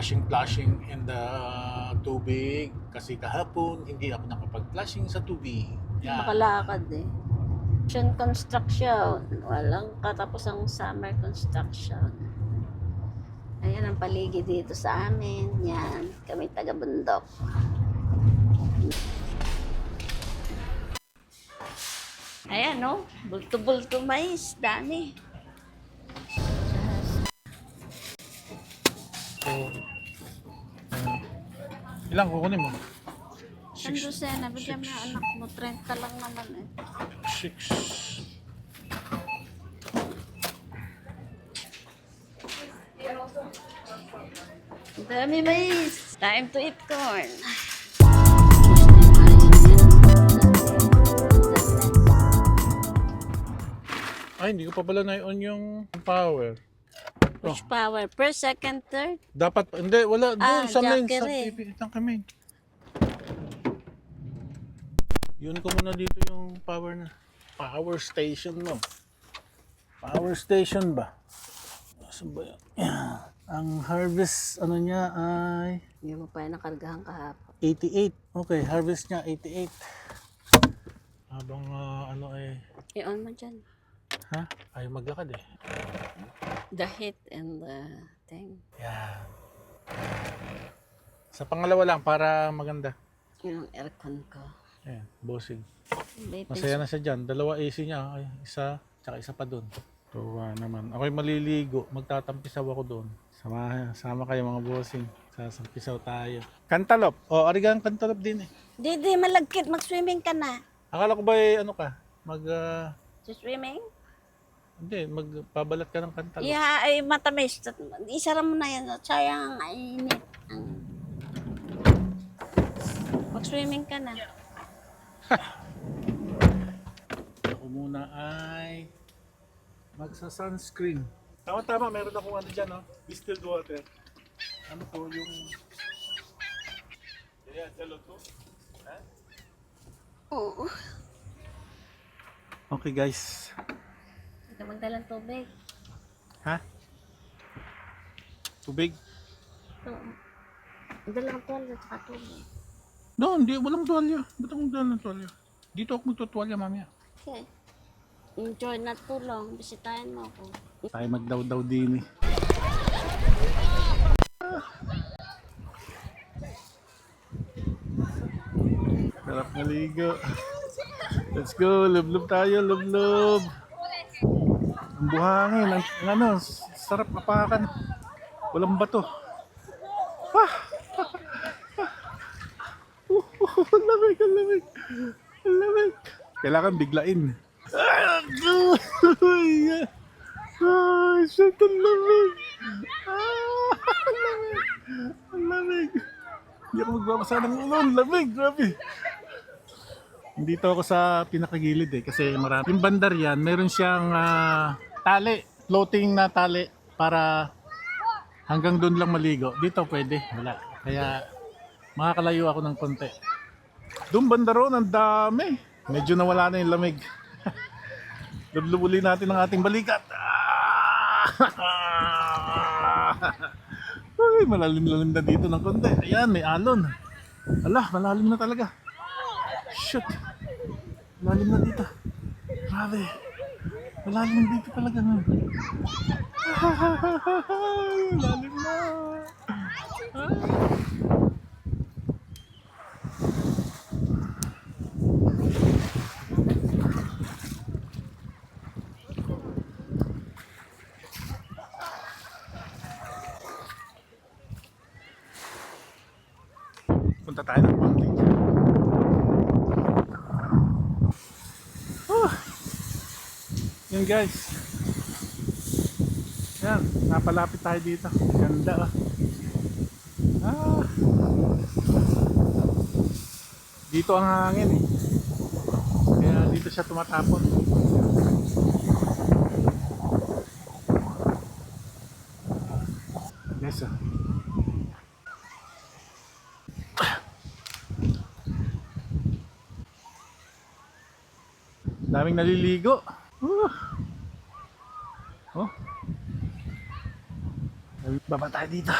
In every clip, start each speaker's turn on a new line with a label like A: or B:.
A: flashing-flashing in the tubig kasi kahapon hindi ako nakapag-flashing sa tubig. Yan.
B: Makalakad eh. Construction, construction. Walang katapos ang summer construction. Ayan ang paligid dito sa amin. Yan. Kami taga-bundok. Ayan no. Bulto-bulto mais. Dami.
A: So, ilang kukunin mo? Six.
B: Rosena, bigyan mo yung anak mo. 30 lang naman eh.
A: Six.
B: Ang Dami mais. Time to eat corn.
A: Ay, hindi ko pa pala na-on yung power.
B: Push power. First, second, third.
A: Dapat, hindi, wala. Doon
B: Ah,
A: sa main, sa
B: Jackery.
A: ng kami. Yun ko muna dito yung power na. Power station mo. Power station ba? Saan ba yan? Ang harvest, ano niya ay
B: Hindi mo pa nakargahan kahapon.
A: 88. Okay, harvest niya 88. Habang ah, ano eh,
B: I-on mo dyan.
A: ha? Ayaw maglakad eh.
B: The heat and the thing.
A: Yan. Sa pangalawa lang para maganda.
B: Yun ang aircon ko.
A: Ayan, bossing.
B: Latest.
A: Masaya na siya dyan. Dalawa AC niya. Ay, isa, tsaka isa pa doon. Tuwa naman. Ako'y maliligo. Magtatampisaw ako doon. Sama, sama kayo mga bossing. Sasampisaw tayo. Kantalop. O, oh, arigang kantalop din eh.
B: Di, di, malagkit. Mag-swimming ka na.
A: Akala ko ba eh, ano ka? Mag,
B: So, swimming?
A: Hindi, magpabalat ka ng kantalop.
B: Yeah, ay matamis. Isara mo na yan. Sayang, ay init. Ang- Mag-swimming ka na.
A: Ako muna ay magsa-sunscreen. Tama-tama, meron akong ano dyan, no? Distilled water. Ano po yung... Yeah, talo to.
B: Oo.
A: Okay guys.
B: Ka magdalang tubig.
A: Ha? Tubig?
B: Ito. Dalang tuwalya at saka tubig.
A: No, hindi. Walang tuwalya. Ba't akong dala ng tuwalya? Dito ako magtutuwalya mamaya.
B: Okay. Enjoy na tulong. Bisitahin mo ako.
A: Tayo magdaw-daw din eh. Sarap naligo. Let's go. Lublob tayo. Lublob. Ang buhangin. Ang, ang ano, sarap apakan. Walang bato. Ah! Uh, ang lamig, ang lamig. Ang lamig. Kailangan biglain. Ah! Shit, ang lamig. Ah, ang lamig. Ang lamig. Hindi ako magbabasa ng ulo. Ang lamig, grabe. Dito ako sa pinakagilid eh kasi marami. Yung bandar yan, meron siyang ah, tali, floating na tali para hanggang doon lang maligo. Dito pwede, wala. Kaya makakalayo ako ng konti. Doon banda roon, ang dami. Medyo nawala na yung lamig. Lublubuli natin ang ating balikat. Ah! Ay, malalim-lalim na dito ng konti. Ayan, may alon. Ala, malalim na talaga. Shoot. Malalim na dito. Grabe. Malalim dito talaga. No? Malalim na. Punta tayo ng mountain. Oh. Yan guys. Yan, napalapit tayo dito. Ganda ah. Ah. Dito ang hangin eh. Kaya dito siya tumatapon. Yes ah. Daming naliligo. Uh. Oh. Baba tayo dito.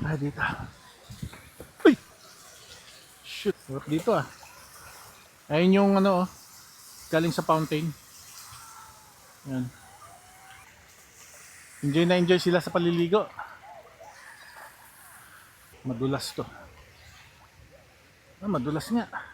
A: Ah, dito. Uy! Shoot. Sarap dito ah. Ayun yung ano oh. Galing sa fountain. Yan. Enjoy na enjoy sila sa paliligo. Madulas to. Ah, madulas nga.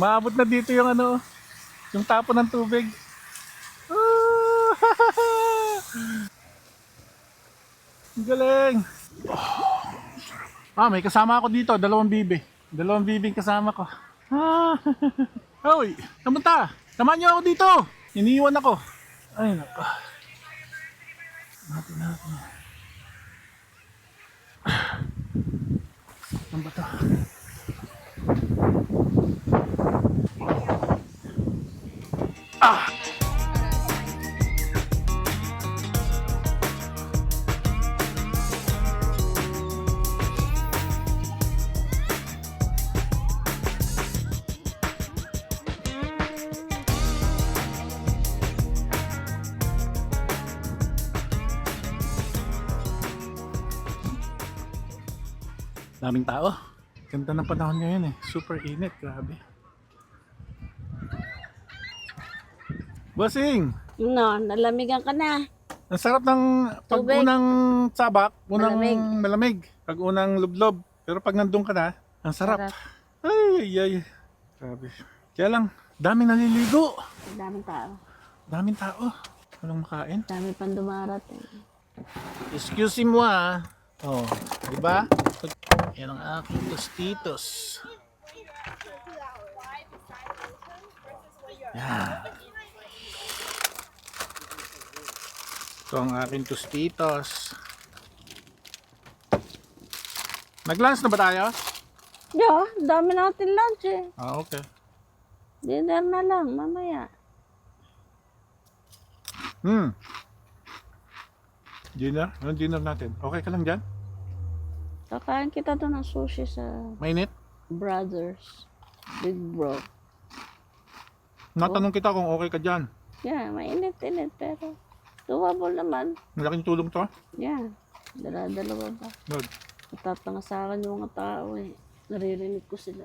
A: Maabot na dito yung ano, yung tapo ng tubig. Ah! Ang galing. Ah, may kasama ako dito, dalawang bibi. Dalawang bibing kasama ko. Ah. Hoy, kamunta? Samahan niyo ako dito. Iniiwan ako. Ay, nako. Natin natin. Ano ba to? Daming tao. Ganda ng panahon ngayon eh. Super init, grabe. Bossing,
B: No, nalamigan ka na.
A: ang sarap ng pag
B: Tubig.
A: unang sabak, unang
B: Malamig.
A: malamig. Pag unang lublob. Pero pag nandun ka na, ang sarap.
B: Sarap.
A: Ay, ay, ay. Grabe. Kaya lang, daming naliligo.
B: Daming tao.
A: Daming tao. Walang makain.
B: Dami pang dumarating.
A: Excuse mo ah. Oh, di ba? Yan ang aking tostitos. Yan. Ito ang aking tostitos. Nag-lunch na ba tayo?
B: Yeah, dami natin lunch eh.
A: Ah, okay.
B: Dinner na lang, mamaya.
A: Hmm. Dinner? Anong dinner natin? Okay ka lang dyan?
B: Kakain kita doon ng sushi sa
A: Mainit?
B: Brothers. Big Bro.
A: Natanong kita kung okay ka dyan.
B: Yeah, mainit-init pero doable naman.
A: Malaking tulong to.
B: Yeah, dala-dalawa ba?
A: Good.
B: Natatanga sa akin yung mga tao eh. Naririnig ko sila.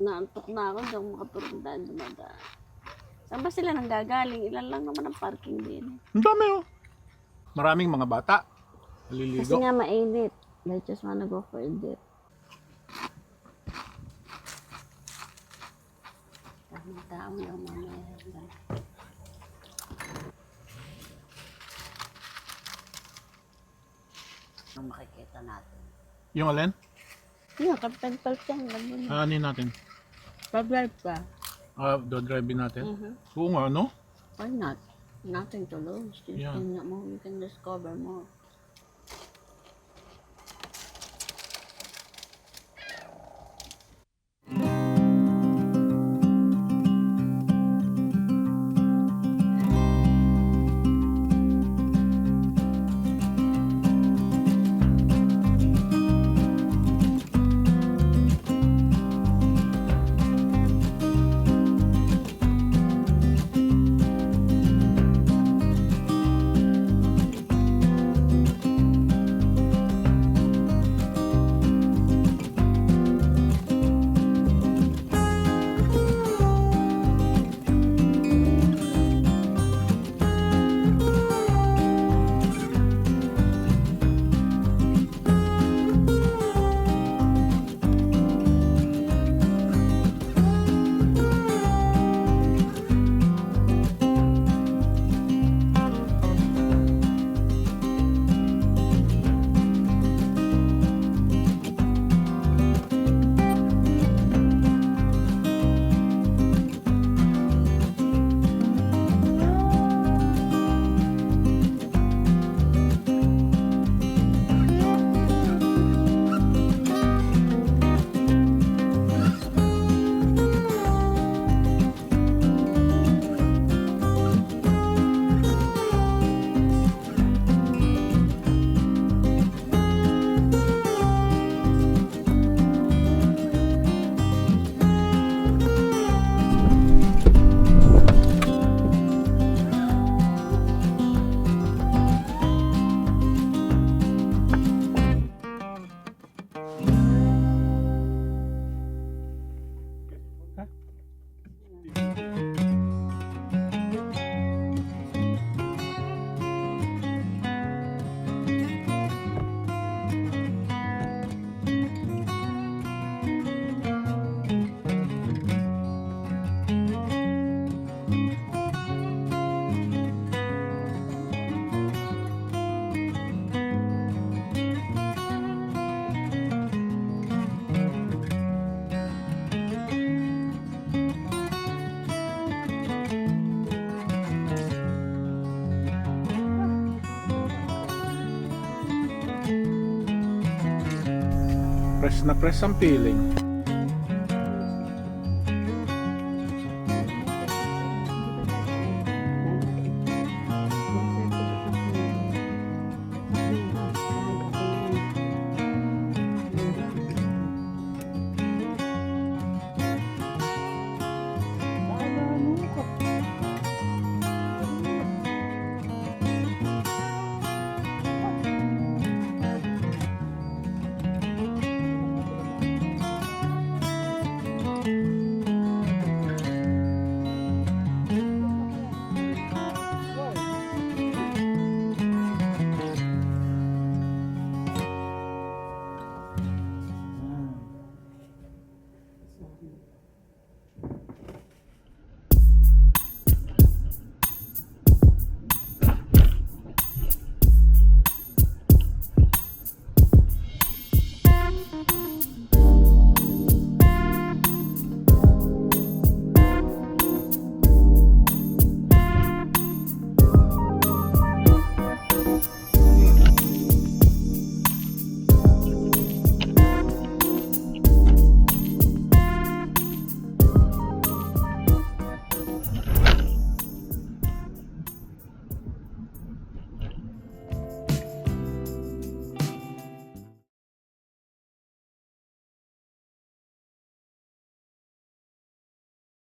B: Naantok na ako, ako makatulog dahil dumadaan. Saan ba sila nanggagaling? Ilan lang naman ang parking din.
A: Ang dami oh. Maraming mga bata.
B: Kasi
A: Naliligo.
B: nga mainit. They just wanna go for a dip. Daming tao lang mamaya. Ang makikita natin.
A: Yung alin?
B: Yeah, kapag-pag yan. Ganun.
A: Ah, ano natin?
B: Pag-drive ka.
A: Ah, do driving natin.
B: Mhm.
A: Oo nga, no?
B: Why not? Nothing to lose. You
A: Yeah.
B: can more. You can discover more.
A: Na press ang feeling.